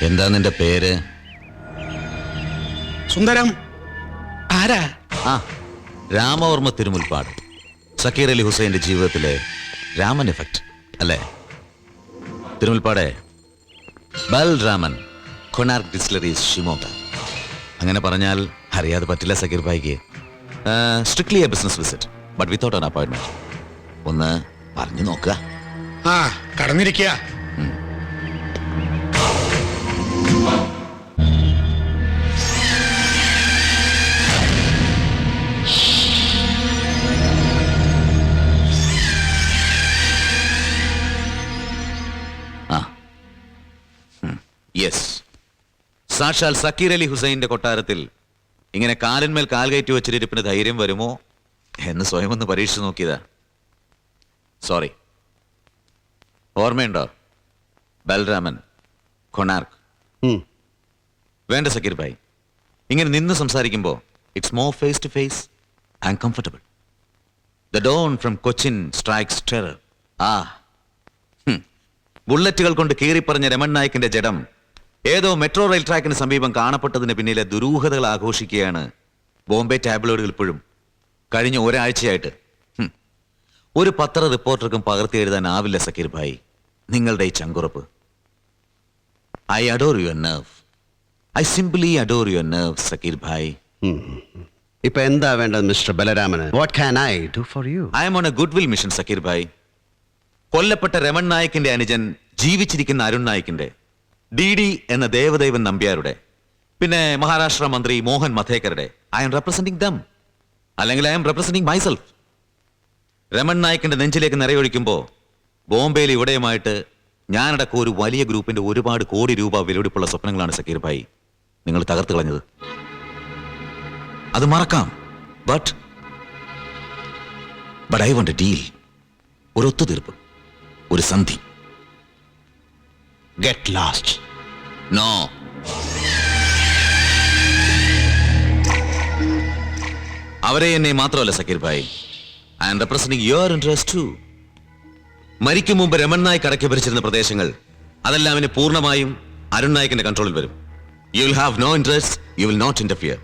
എന്താ നിന്റെ പേര്? സുന്ദരം. ആരാ? ആ രാമവർമ്മ തിരുമുൽപ്പാട്. സക്കീർ അലി ഹുസൈന്റെ ജീവിതത്തിലെ രാമൻ എഫക്റ്റ് അല്ലേ? തിരുമുൽപ്പാടെ ബൽരാമൻ കൊണാർക്ക് ഡിസ്ലറി ഷിമോക അങ്ങനെ പറഞ്ഞാൽ അറിയാതെ പറ്റില്ല Zakir ഭായിക്ക്. Strictly a business visit but without an appointment ഒന്ന് പറഞ്ഞു നോക്കുക. ആ കടന്നിരിക്കുക. സാക്ഷാൽ സക്കീർ അലി ഹുസൈന്റെ കൊട്ടാരത്തിൽ ഇങ്ങനെ കാലിന്മേൽ കാൽ കയറ്റി വെച്ചിരിപ്പിന് ധൈര്യം വരുമോ എന്ന് സ്വയം ഒന്ന് പരീക്ഷിച്ചു നോക്കിയതാ. സോറി ഓർമ്മയുണ്ടോ? ബൽരാമൻ കൊണാർക്ക്. വേണ്ട സക്കീർ ഭായ്. ഇങ്ങനെ നിന്ന് സംസാരിക്കുമ്പോൾ it's more face to face and comfortable the don from Cochin strikes terror ആ. ബുള്ളറ്റുകൾ കൊണ്ട് കീറിപ്പറഞ്ഞ രമൺ നായിക്കിന്റെ ജഡം ഏതോ മെട്രോ റെയിൽ ട്രാക്കിന് സമീപം കാണപ്പെട്ടതിന് പിന്നിലെ ദുരൂഹതകൾ ആഘോഷിക്കുകയാണ് ബോംബെ ടാബ്ലോയിഡുകൾ ഇപ്പോഴും. കഴിഞ്ഞ ഒരാഴ്ചയായിട്ട്. ഒരു പത്ര റിപ്പോർട്ടർക്കും പകർത്തി എഴുതാൻ ആവില്ല സക്കീർ ഭായ്. നിങ്ങളുടെ ഈ ചങ്കുറപ്പ്. I adore your nerve I simply adore your nerve Zakir bhai. ഇപ്പൊ എന്താ വേണ്ടത് mister Balaraman? What can I do for you I am on a goodwill mission Zakir bhai. കൊല്ലപ്പെട്ട രമൺ നായിക്കിന്റെ അനുജൻ ജീവിച്ചിരിക്കുന്ന അരുൺ നായിക്കിന്റെ. ഡി ഡി എന്ന ദേവദേവൻ നമ്പ്യാരുടെ പിന്നെ മഹാരാഷ്ട്ര മന്ത്രി മോഹൻ മധേക്കറുടെ ഐ എം റെപ്രസെന്റിംഗ് ദം. അല്ലെങ്കിൽ I am representing myself. Raman നായിക്കിന്റെ നെഞ്ചിലേക്ക് നിറയൊഴിക്കുമ്പോൾ ബോംബെയിൽ ഇവിടെയുമായിട്ട് ഞാനടക്കം ഒരു വലിയ ഗ്രൂപ്പിന്റെ ഒരുപാട് കോടി രൂപ വിലപിടിപ്പുള്ള സ്വപ്നങ്ങളാണ് സക്കീർ ഭായി. നിങ്ങൾ തകർത്ത് കളഞ്ഞത്. അത് മറക്കാം. But but I want deal ഒരു ഒത്തുതീർപ്പ്. ഒരു സന്ധി. ഗെറ്റ് ലാസ്റ്റ് നോ അവരെ എന്നെ മാത്രമല്ല Zakir bhai I am representing your interest too മരിക്കും മുമ്പ് രമൺ നായ് കടക്കി ഭരിച്ചിരുന്ന പ്രദേശങ്ങൾ അതെല്ലാം ഇനി പൂർണമായും അരുൺ നായിക്കിന്റെ കൺട്രോളിൽ വരും. You will have no interest you will not interfere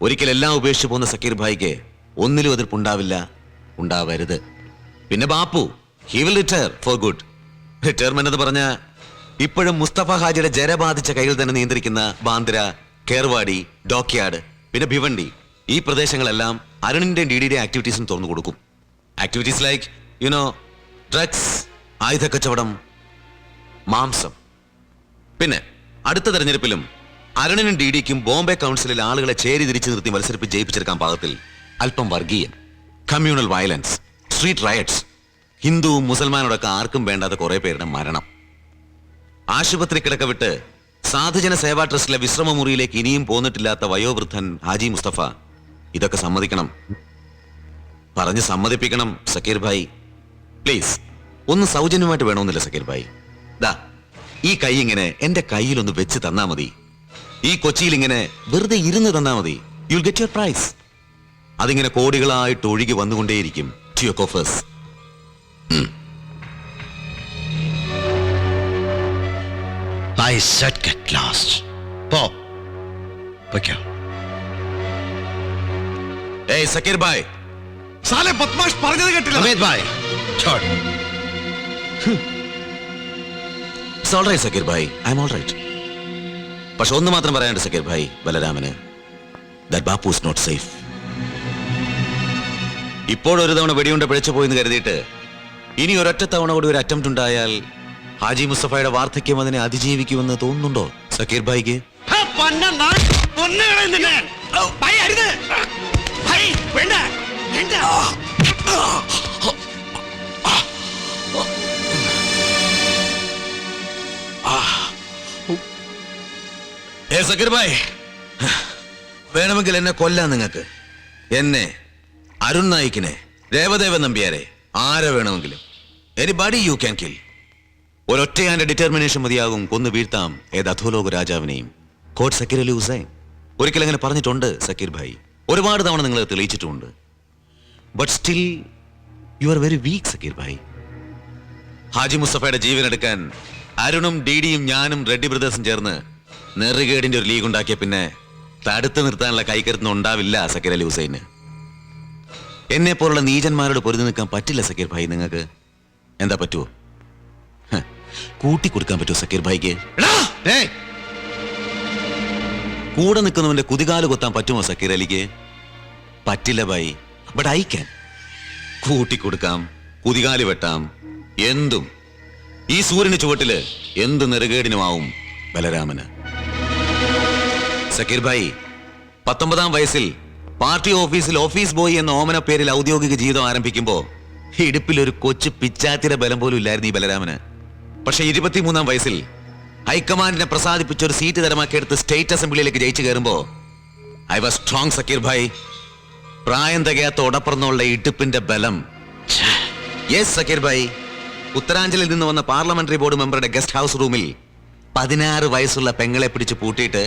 ഒരിക്കൽ എല്ലാം ഉപേക്ഷിച്ച് പോകുന്ന സക്കീർ ഭായിക്ക് ഒന്നിലും എതിർപ്പുണ്ടാവില്ല ഉണ്ടാവരുത്. പിന്നെ Bapu he will retire for good retirement എന്ന് പറഞ്ഞ ഇപ്പോഴും മുസ്തഫ ഹാജിയുടെ ജര ബാധിച്ച കയ്യിൽ തന്നെ നിയന്ത്രിക്കുന്ന ബാന്ദ്ര കേർവാടി ഡോക്യാർഡ് പിന്നെ ഭിവണ്ടി. ഈ പ്രദേശങ്ങളെല്ലാം അരുണിന്റെ ഡി ഡിയുടെ ആക്ടിവിറ്റീസിന് തുറന്നു കൊടുക്കും. ആക്ടിവിറ്റീസ് ലൈക്ക് യുനോ ഡ്രഗ്സ് ആയുധ കച്ചവടം മാംസം. പിന്നെ അടുത്ത തെരഞ്ഞെടുപ്പിലും അരുണിനും ഡി ഡിക്കും ബോംബെ കൗൺസിലിൽ ആളുകളെ ചേരി തിരിച്ചു നിർത്തി മത്സരിപ്പിച്ച് ജയിപ്പിച്ചെടുക്കാൻ പാകത്തിൽ അല്പം വർഗീയൻ. കമ്മ്യൂണൽ വയലൻസ് സ്ട്രീറ്റ് റയറ്റ്സ് ഹിന്ദുവും മുസൽമാനോടൊക്കെ ആർക്കും വേണ്ടാത്ത കുറേ പേരുടെ മരണം. ആശുപത്രി കിടക്ക വിട്ട് സാധുജന സേവാ ട്രസ്റ്റിലെ വിശ്രമ മുറിയിലേക്ക് ഇനിയും പോന്നിട്ടില്ലാത്ത വയോവൃദ്ധൻ ഹാജി മുസ്തഫ. ഇതൊക്കെ സമ്മതിക്കണം. പറഞ്ഞ് സമ്മതിപ്പിക്കണം സക്കീർ ഭായി. പ്ലീസ് ഒന്ന് സൗജന്യമായിട്ട് വേണമെന്നില്ല സക്കീർ ഭായി. ദാ ഈ കൈ ഇങ്ങനെ എന്റെ കയ്യിലൊന്ന് വെച്ച് തന്നാ മതി. ഈ കൊച്ചിയിൽ ഇങ്ങനെ വെറുതെ ഇരുന്ന് തന്നാ മതി. യുൽ ഗെറ്റ് യുവർ പ്രൈസ് അതിങ്ങനെ കോടികളായിട്ട് ഒഴുകി വന്നുകൊണ്ടേയിരിക്കും. To your coffers I said get lost പോ പൊയ്ക്കോ ഏയ് സക്കീർ ഭായ് സാലെ പത്മാഷ് പറഞ്ഞത് കേട്ടില്ല അമിത് ഭായ് shot it's all right Zakir ഭായ് ഐ എം ഓൾ റൈറ്റ് പക്ഷെ ഒന്ന് മാത്രം പറയാനുണ്ട് സക്കീർ ഭായ് ബലരാമന്. That Bapu is not safe ഇപ്പോഴൊരു തവണ വെടിയുണ്ട പിഴച്ചു പോയി എന്ന് കരുതിയിട്ട് ഇനി ഒരൊറ്റ തവണ കൂടി ഒരു അറ്റംപ്റ്റ് ഉണ്ടായാൽ ഹാജി മുസ്തഫയുടെ വാർദ്ധക്യം അതിനെ അതിജീവിക്കുമെന്ന് തോന്നുന്നുണ്ടോ? സക്കീർ ഭായിക്ക്? സക്കീർ ഭായ്. വേണമെങ്കിൽ എന്നെ കൊല്ലാം നിങ്ങൾക്ക് എന്നെ അരുൺ നായിക്കിനെ ദേവദേവൻ നമ്പ്യാരെ ആരെ വേണമെങ്കിലും. എനിബഡി യു ക്യാൻ കിൽ ഒരൊറ്റയാന്റെ ഡിറ്റർമിനേഷൻ മതിയാകും. കൊന്നു വീഴ്ത്താം. ഏത് അധോലോക രാജാവിനെയും. കോട്ട് സക്കീർ അലി ഹുസൈൻ. ഒരിക്കൽ അങ്ങനെ പറഞ്ഞിട്ടുണ്ട് സക്കീർ ഭായി. ഒരുപാട് തവണ നിങ്ങൾ തെളിയിച്ചിട്ടുമുണ്ട് but still you are very weak Zakir Bhai. Haji മുസ്തഫയുടെ ജീവൻ എടുക്കാൻ അരുണും ഡി ഡിയും ഞാനും റെഡ്ഡി ബ്രദേഴ്സും ചേർന്ന് നെറുകേടിന്റെ ഒരു ലീഗ് ഉണ്ടാക്കിയ പിന്നെ തടുത്തു നിർത്താനുള്ള കൈക്കരുത്തുന്ന ഉണ്ടാവില്ല സക്കീർ അലി ഹുസൈന്. എന്നെ പോലുള്ള നീചന്മാരോട് പൊരുതി നിൽക്കാൻ പറ്റില്ല സക്കീർ ഭായി നിങ്ങൾക്ക്. എന്താ പറ്റുമോ കൂട്ടി കൊടുക്കാൻ പറ്റുമോ സക്കീർ ഭായിക്ക്? കൂടെ നിൽക്കുന്നവന്റെ കുതികാൽ കൊത്താൻ പറ്റുമോ സക്കീർ അലിക്ക്? പറ്റില്ല ഭായി. ബട്ട് ഐ ക്യാൻ കൂട്ടിക്കൊടുക്കാം കുതികാൽ വെട്ടാം എന്തും. ഈ സൂര്യന് ചുവട്ടിൽ എന്ത് നെറുകേടിനുമാവും ബലരാമന്? സക്കീർ ഭായി പത്തൊമ്പതാം വയസ്സിൽ പാർട്ടി ഓഫീസിൽ ഓഫീസ് ബോയ് എന്ന ഓമന പേരിൽ ഔദ്യോഗിക ജീവിതം ആരംഭിക്കുമ്പോ ഇടുപ്പിൽ ഒരു കൊച്ചു പിച്ചാത്തിയുടെ ബലം പോലും ഇല്ലായിരുന്നു ഈ ബലരാമന്. പക്ഷെ ഇരുപത്തിമൂന്നാം വയസ്സിൽ ഹൈക്കമാൻഡിനെ പ്രസാദിപ്പിച്ച ഒരു സീറ്റ് തരമാക്കി എടുത്ത് സ്റ്റേറ്റ് അസംബ്ലിയിലേക്ക് ജയിച്ചു കയറുമ്പോൾ ഐ വാസ് സ്ട്രോങ് സക്കീർ ഭായ്. പ്രായം തികയാത്ത ഉടപ്പറന്നുള്ള ഇടുപ്പിന്റെ ബലം. യെസ് സക്കീർ ഭായ്. ഉത്തരാഞ്ചലിൽ നിന്ന് വന്ന പാർലമെന്ററി ബോർഡ് മെമ്പറുടെ ഗസ്റ്റ് ഹൗസ് റൂമിൽ പതിനാറ് വയസ്സുള്ള പെങ്ങളെ പിടിച്ച് പൂട്ടിയിട്ട്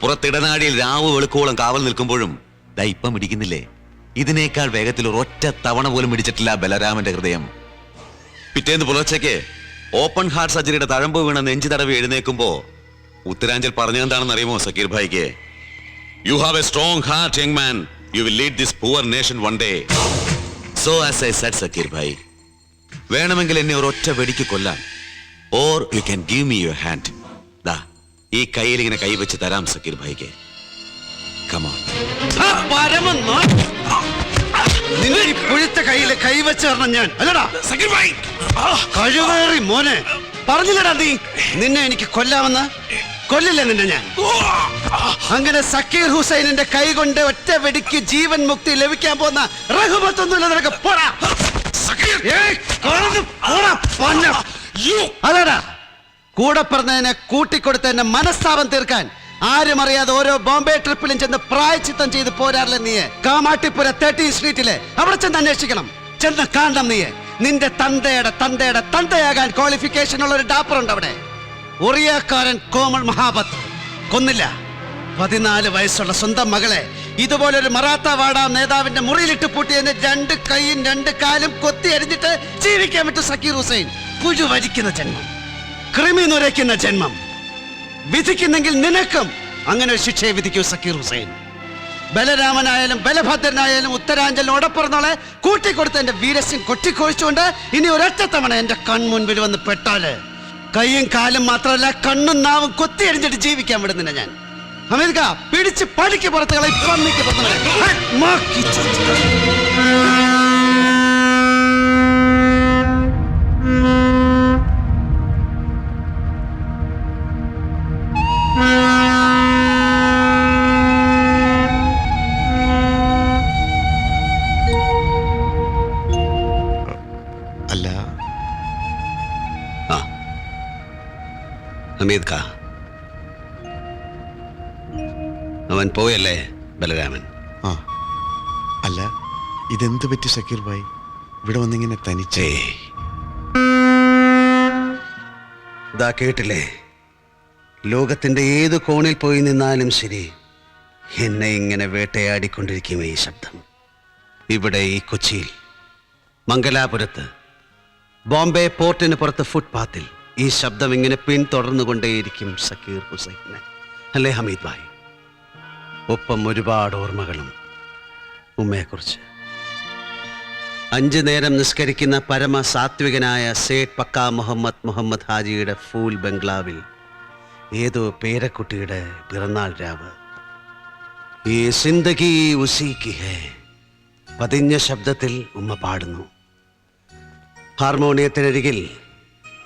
പുറത്തിടനാടിയിൽ രാവ് വെളുക്കോളം കാവൽ നിൽക്കുമ്പോഴും ദൈപ്പം ഇടിക്കുന്നില്ലേ? ഇതിനേക്കാൾ വേഗത്തിൽ ഒരൊറ്റ തവണ പോലും ഇടിച്ചിട്ടില്ല ബലരാമന്റെ ഹൃദയം. പിറ്റേന്ന് പുലർച്ചയ്ക്ക് ഓപ്പൺ ഹാർട്ട് സർജറിയുടെ തഴമ്പ് വീണ നെഞ്ചു തടവി എഴുന്നേക്കുമ്പോ ഉത്തരാഞ്ചൽ പറഞ്ഞെന്താണെന്ന് അറിയുമോ Zakir ഭായിക്ക്? You have a strong heart young man you will lead this poor nation one day so as I said Zakir Bhai വേണമെങ്കിൽ എന്നെ ഒരു ഒറ്റ വെടിക്ക് കൊല്ലാം. Or you can give me your hand ദാ ഈ കയ്യിൽ ഇങ്ങനെ കൈവച്ച് തരാം സക്കീർ ഭായിക്ക്. കമാ പരമ നിന്റെ ഈ പുഴുത്ത കയ്യിലെ കൈവച്ച് തരണം ഞാൻ. അല്ലടാ. കഴിവേറി മോനെ. പറഞ്ഞില്ലടാ നീ. നിന്നെ എനിക്ക് കൊല്ലാമെന്ന്. കൊല്ലില്ല നിന്നെ ഞാൻ. അങ്ങനെ സക്കീർ ഹുസൈനിന്റെ കൈ കൊണ്ട് ഒറ്റ വെടിക്ക് ജീവൻ മുക്തി ലഭിക്കാൻ പോകുന്ന റഹുമത്തൊന്നുമില്ല നിനക്ക്. പോടാ. അതെടാ കൂടെ പറഞ്ഞതിനെ കൂട്ടിക്കൊടുത്തതിന്റെ മനസ്താപം തീർക്കാൻ ആരും അറിയാതെ ഓരോ ബോംബെ ട്രിപ്പിലും ചെന്ന് പ്രായച്ചിത്തം ചെയ്ത് പോരാറില്ല നീയെ? കാമാട്ടിപ്പുര തേർട്ടീൻ സ്ട്രീറ്റിലെ. അവിടെ ചെന്ന് അന്വേഷിക്കണം. ചെന്ന് കാണണം നീയെ. നിന്റെ തന്തയുടെ തന്തയുടെ തന്തയാകാൻ ക്വാളിഫിക്കേഷൻ ഉള്ള ഒരു ഡാപ്പർ ഉണ്ട് അവിടെ. ഒറിയക്കാരൻ കോമൾ മഹാബത്ത് കൊന്നില്ല. പതിനാല് വയസ്സുള്ള സ്വന്തം മകളെ ഇതുപോലൊരു മറാത്ത വാട നേതാവിന്റെ മുറിയിലിട്ട് പൂട്ടിയതിന് രണ്ട് കൈയും രണ്ട് കാലും കൊത്തി അരിഞ്ഞിട്ട് ജീവിക്കാൻ പറ്റും സക്കീർ ഹുസൈൻ. പുഴു വരിക്കുന്ന ജന്മം. കൃമി നുരയ്ക്കുന്ന ജന്മം. വിധിക്കുന്നെങ്കിൽ നിനക്കും അങ്ങനെ ഒരു ശിക്ഷയെ വിധിക്കൂ സക്കീർ ഹുസൈൻ. ബലരാമനായാലും ബലഭദ്രനായാലും ഉത്തരാഞ്ചലിന് ഉടപ്പുറന്നോളെ കൂട്ടിക്കൊടുത്ത എന്റെ വീരസ്യം കൊട്ടിക്കൊഴിച്ചുകൊണ്ട് ഇനി ഒരൊറ്റ തവണ എന്റെ കൺമുൻപിൽ വന്ന് പെട്ടാൽ കൈയും കാലും മാത്രമല്ല കണ്ണും നാവും കൊത്തി അടിഞ്ഞിട്ട് ജീവിക്കാൻ വിടുന്നില്ല ഞാൻ. അമേരിക്ക പിടിച്ച് പടിക്ക് പുറത്ത് ഖാ അവൻ പോയല്ലേ ബലരാമൻ? ആ. അല്ല ഇതെന്ത് പറ്റി സക്കീർ ഭായ്? ഇവിടെ വന്നിങ്ങനെ തനിച്ചേ. ഇതാ കേട്ടില്ലേ? ലോകത്തിന്റെ ഏത് കോണിൽ പോയി നിന്നാലും ശരി എന്നെ ഇങ്ങനെ വേട്ടയാടിക്കൊണ്ടിരിക്കും ഈ ശബ്ദം. ഇവിടെ ഈ കൊച്ചിയിൽ മംഗലാപുരത്ത് ബോംബെ പോർട്ടിന് പുറത്ത് ഫുട്പാത്തിൽ ഈ ശബ്ദം ഇങ്ങനെ പിന്തുടർന്നുകൊണ്ടേയിരിക്കും സക്കീർ ഹുസൈനെ അല്ലേ ഹമീദ് ഭായ്? ഒപ്പം ഒരുപാട് ഓർമ്മകളും ഉമ്മയെക്കുറിച്ച്. അഞ്ചു നേരം നിസ്കരിക്കുന്ന പരമ സാത്വികനായ സേഠ് പക്ക മുഹമ്മദ് മുഹമ്മദ് ഹാജിയുടെ ഫൂൽ ബംഗ്ലാവിൽ ഏതോ പേരക്കുട്ടിയുടെ പിറന്നാൾ രാവ്. പതിഞ്ഞ ശബ്ദത്തിൽ ഉമ്മ പാടുന്നു. ഹാർമോണിയത്തിനരികിൽ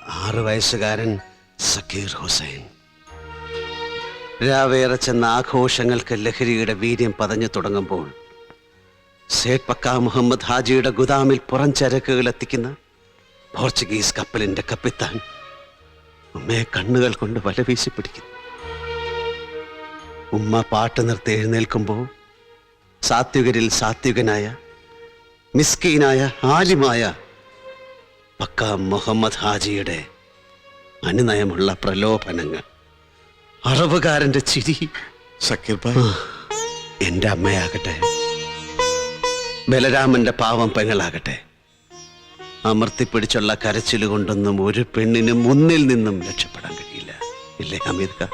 ആറു വയസ്സുകാരൻ സക്കീർ ഹുസൈൻ. രാവേറെ ചെന്ന ആഘോഷങ്ങൾക്ക് ലഹരിയുടെ വീര്യം പതഞ്ഞു തുടങ്ങുമ്പോൾ സേഠ് പക്ക മുഹമ്മദ് ഹാജിയുടെ ഗുദാമിൽ പുറം ചരക്കുകൾ എത്തിക്കുന്ന പോർച്ചുഗീസ് കപ്പലിന്റെ കപ്പിത്താൻ ഉമ്മയെ കണ്ണുകൾ കൊണ്ട് വലവീശി പിടിക്കുന്നു. ഉമ്മ പാട്ട് നിർത്തി എഴുന്നേൽക്കുമ്പോൾ സാത്വികരിൽ സാത്വികനായ മിസ്കീനായ ആലിമായ പക്ക മുഹമ്മദ് ഹാജിയുടെ അനുനയമുള്ള പ്രലോഭനങ്ങൾ. അറബുകാരന്റെ ചിരി. സക്കീർ എന്റെ അമ്മയാകട്ടെ. ബലരാമന്റെ പാവം പെങ്ങളാകട്ടെ. അമർത്തിപ്പിടിച്ചുള്ള കരച്ചിൽ കൊണ്ടൊന്നും ഒരു പെണ്ണിന് മുന്നിൽ നിന്നും രക്ഷപ്പെടാൻ കഴിയില്ല. ഇല്ലേ അമീർ ഖാ?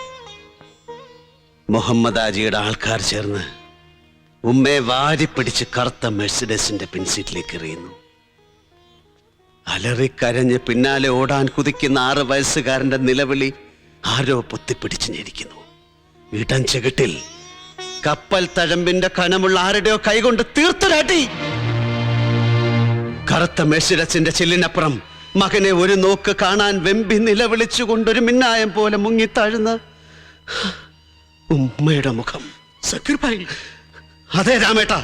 മുഹമ്മദ് ഹാജിയുടെ ആൾക്കാർ ചേർന്ന് ഉമ്മയെ വാരിപ്പിടിച്ച് കറുത്ത മെഴ്സിഡസിന്റെ പിൻസീറ്റിലേക്ക് എറിയുന്നു. അലറിക്കരഞ്ഞ് പിന്നാലെ ഓടാൻ കുതിക്കുന്ന ആറ് വയസ്സുകാരന്റെ നിലവിളി ആരോ പൊത്തിപ്പിടിച്ചു ഞെരിക്കുന്നു. ഇടം ചെകിട്ടിൽ കപ്പൽ തഴമ്പിന്റെ കനമുള്ള ആരുടെയോ കൈകൊണ്ട് തീർത്തരാട്ടി. കറുത്ത മെഴ്സിഡസിന്റെ ചില്ലിനപ്പുറം മകനെ ഒരു നോക്ക് കാണാൻ വെമ്പി നിലവിളിച്ചുകൊണ്ടൊരു മിന്നായം പോലെ മുങ്ങി മുങ്ങിത്താഴുന്ന ഉമ്മയുടെ മുഖം. ഭായി അതെ രാമേട്ട.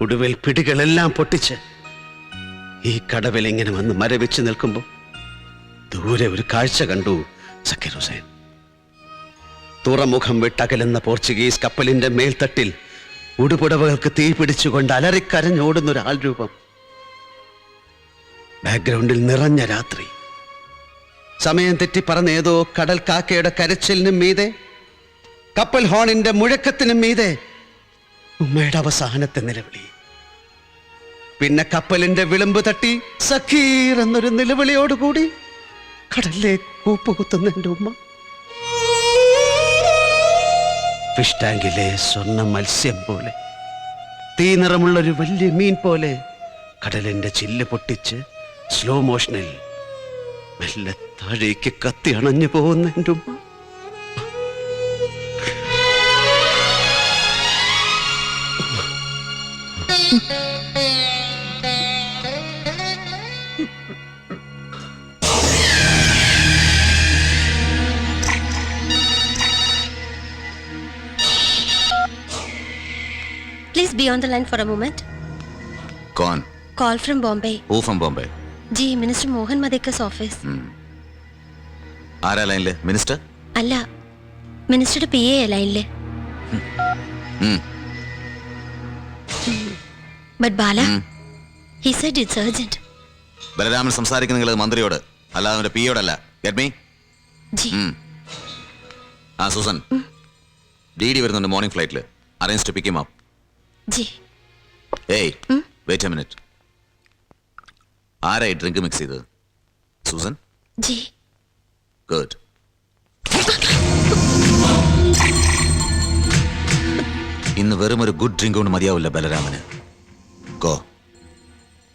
ഒടുവിൽ പിടികളെല്ലാം പൊട്ടിച്ച് ഈ കടവിൽ ഇങ്ങനെ വന്ന് മരവിച്ച് നിൽക്കുമ്പോൾ ദൂരെ ഒരു കാഴ്ച കണ്ടു സക്കീർ ഹുസൈൻ. തുറമുഖം വിട്ടകലുന്ന പോർച്ചുഗീസ് കപ്പലിന്റെ മേൽത്തട്ടിൽ ഉടുപുടവകൾക്ക് തീ പിടിച്ചുകൊണ്ട് അലറിക്കരഞ്ഞോടുന്ന ഒരാൾ രൂപം. ബാക്ക്ഗ്രൗണ്ടിൽ നിറഞ്ഞ രാത്രി. സമയം തെറ്റി പറഞ്ഞ ഏതോ കടൽ കാക്കയുടെ കരച്ചിലിനും മീതെ കപ്പൽ ഹോണിന്റെ മുഴക്കത്തിനും മീതെ ഉമ്മയുടെ അവസാനത്തെ നിലവിളി. പിന്നെ കപ്പലിന്റെ വിളിമ്പ് തട്ടി സഖീർ എന്നൊരു നിലവിളിയോടുകൂടി കടലിലെ കൂപ്പുകുത്തുന്ന എന്റെ ഉമ്മ. ഫിഷ് ടാങ്കിലെ സ്വർണ മത്സ്യം പോലെ തീ നിറമുള്ള ഒരു വലിയ മീൻ പോലെ കടലിന്റെ ചില്ല് പൊട്ടിച്ച് സ്ലോ മോഷനിൽ മെല്ലെ താഴേക്ക് കത്തി അണഞ്ഞു പോകുന്ന എന്റെ ഉമ്മ. Please be on the line for a moment. കോൺ Call from Bombay. Who from Bombay ji minister Mohan Madhekar's office ആരാ ലൈനിൽ മിനിസ്റ്റർ അല്ല മിനിസ്റ്ററുടെ പി എ ലൈനിൽ but Bala he said it's urgent Balaraman സംസാരിക്കുന്നെങ്കിൽ മന്ത്രിയോട് അല്ലാതെ അവന്റെ പിയോടല്ല ഗെറ്റ് മീ ജി ആ സൂസൻ. ഡി ഡി വരുന്നുണ്ട് മോർണിംഗ് ഫ്ലൈറ്റിൽ arrange to pick up ji. ഏയ് വെയിറ്റ് എ മിനിറ്റ് ആരായി ഡ്രിങ്ക് മിക്സ് ചെയ്തത്? സൂസൻ? ജി. ഗുഡ് ഇന്ന് വെറും ഒരു ഗുഡ് ഡ്രിങ്ക് കൊണ്ട് മതിയാവില്ല ബലരാമന്. Go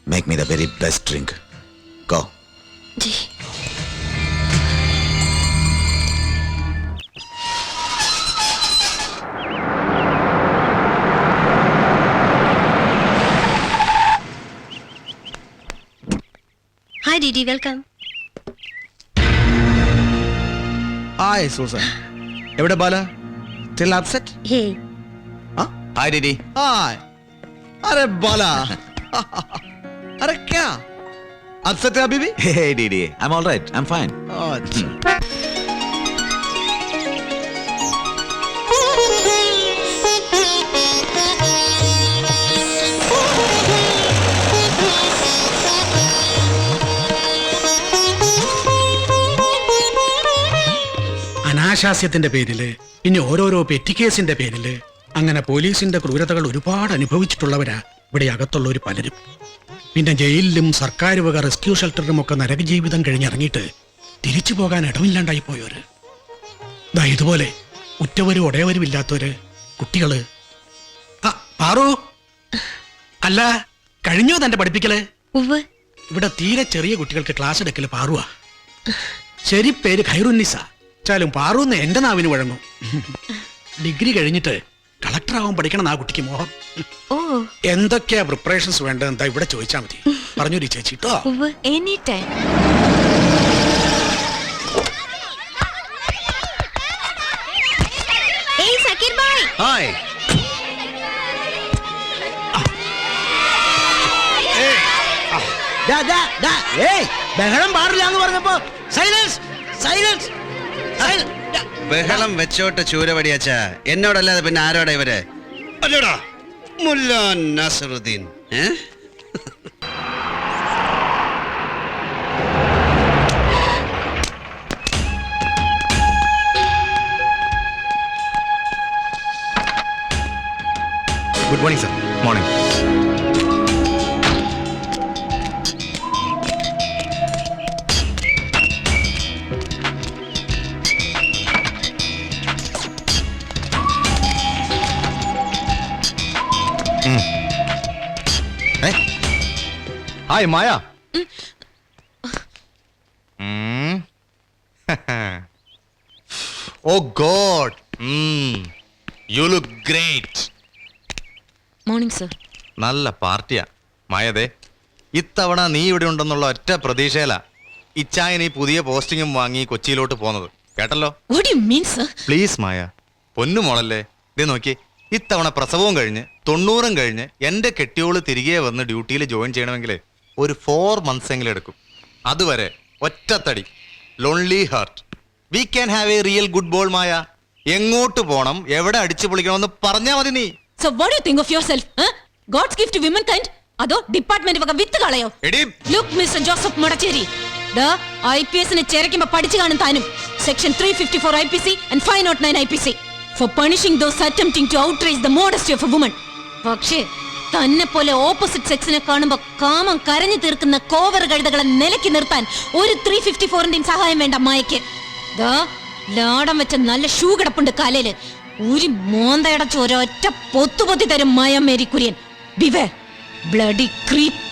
make me the very best drink go ji. DD welcome hi Susan എവിടെ Bala still upset hey hi DD hi अरे बाला अरे क्या अपसेट है अभी भी ഹേ DD I'm all right I'm fine अच्छा അനാശാസ്യത്തിന്റെ പേരിൽ പിന്നെ ഓരോരോ പെറ്റിക്കേസിന്റെ പേരിൽ അങ്ങനെ പോലീസിന്റെ ക്രൂരതകൾ ഒരുപാട് അനുഭവിച്ചിട്ടുള്ളവരാ ഇവിടെ അകത്തുള്ളവർ പലരും. പിന്നെ ജയിലിലും സർക്കാർ വക റെസ്ക്യൂ ഷെൽട്ടറിലും ഒക്കെ നരകജീവിതം കഴിഞ്ഞിറങ്ങിയിട്ട് തിരിച്ചു പോകാൻ ഇടമില്ലാണ്ടായി പോയവര്. ദാ ഇതുപോലെ ഉറ്റവരും ഉടയവരും ഇല്ലാത്തവര് കുട്ടികൾ. ആ, പാറു. അല്ല കഴിഞ്ഞോ തന്റെ പഠിപ്പിക്കൽ? ഇവിടെ തീരെ ചെറിയ കുട്ടികൾക്ക് ക്ലാസ് എടുക്കൽ പാറുവാ. ശരി പേര് ഖൈറുന്നിസ. ചാലും പാറുന്ന് എന്റെ നാവിന് വഴങ്ങും. ഡിഗ്രി കഴിഞ്ഞിട്ട് കളക്ടർ ആവാൻ പഠിക്കണം ആ കുട്ടിക്ക് മോഹം. ഓ. എന്തൊക്കെയാ പ്രിപ്പറേഷൻസ് വേണ്ടതെന്താ ഇവിടെ ചോദിച്ചാ മതി. പറഞ്ഞൊരു ചേച്ചി കേട്ടോ എനി ടൈം ഹായ്. ബഹളം പാടില്ല എന്ന് പറഞ്ഞപ്പോ സൈലൻസ് സൈലൻസ് ബഹളം വെച്ചോട്ട് ചൂരവടിയച്ച. എന്നോടല്ലാതെ പിന്നെ ആരോടാ ഇവർ? അല്ലടാ മുല്ല നസറുദ്ദീൻ. ഏ? Good morning sir morning hi Maya. Oh God you look great morning sir നല്ല പാർട്ടിയാ. മായതേ ഇത്തവണ നീ ഇവിടെ ഉണ്ടെന്നുള്ള ഒറ്റ പ്രതീക്ഷയിലാ ഇച്ചായൻ ഈ പുതിയ പോസ്റ്റിംഗും വാങ്ങി കൊച്ചിയിലോട്ട് പോന്നത്. കേട്ടല്ലോ? പ്ലീസ് മായ. പൊന്നു മോളല്ലേ. ഇതേ നോക്കി ഇത്തവണ പ്രസവവും കഴിഞ്ഞ് തൊണ്ണൂറും കഴിഞ്ഞ് എന്റെ കെട്ടിയോൾ തിരികെ വന്ന് ഡ്യൂട്ടിയിൽ ജോയിൻ ചെയ്യണമെങ്കിൽ ഒരു ഫോർ മന്ത്സ് എങ്കിലും എടുക്കും. അതുവരെ ഒറ്റത്തടി. Lonely heart we can have a real good ball Maya. എങ്ങോട്ട് പോണം? എവിടെ അടിച്ചു പൊളിക്കണമെന്ന് പറഞ്ഞാ മതി നീ. So what you think of yourself God's gift womankind അതോ ഡിപ്പാർട്ട്മെന്റ് വക വിത്ത് കളയോ? എടി. Look mister Joseph Mudacheri I P എസിനെ ചേരയ്ക്കുമ്പോ പഠിച്ചു കാണും താനും. Section three fifty four I P C and five nought nine I P C for punishing those attempting to outrage the modesty of a woman പക്ഷേ തന്നെ പോലെ opposite സെക്സിനെ കാണുമ്പോ കാമം കരഞ്ഞു തീർക്കുന്ന കോവർ കഴുതകളെ നിലയ്ക്ക് നിർത്താൻ ഒരു ത്രീ ഫിഫ്റ്റി ഫോറിന്റെയും സഹായം വേണ്ട അമ്മായിക്ക് ലാടം വെച്ച നല്ല ഷൂ കിടപ്പുണ്ട് കാലയിൽ ഒരു മോന്തയടച്ച് ഒരൊറ്റ പൊത്തുപൊത്തി തരും മായ മേരി കുര്യൻ ബിവേ ബ്ലഡി ക്രീപ്പ്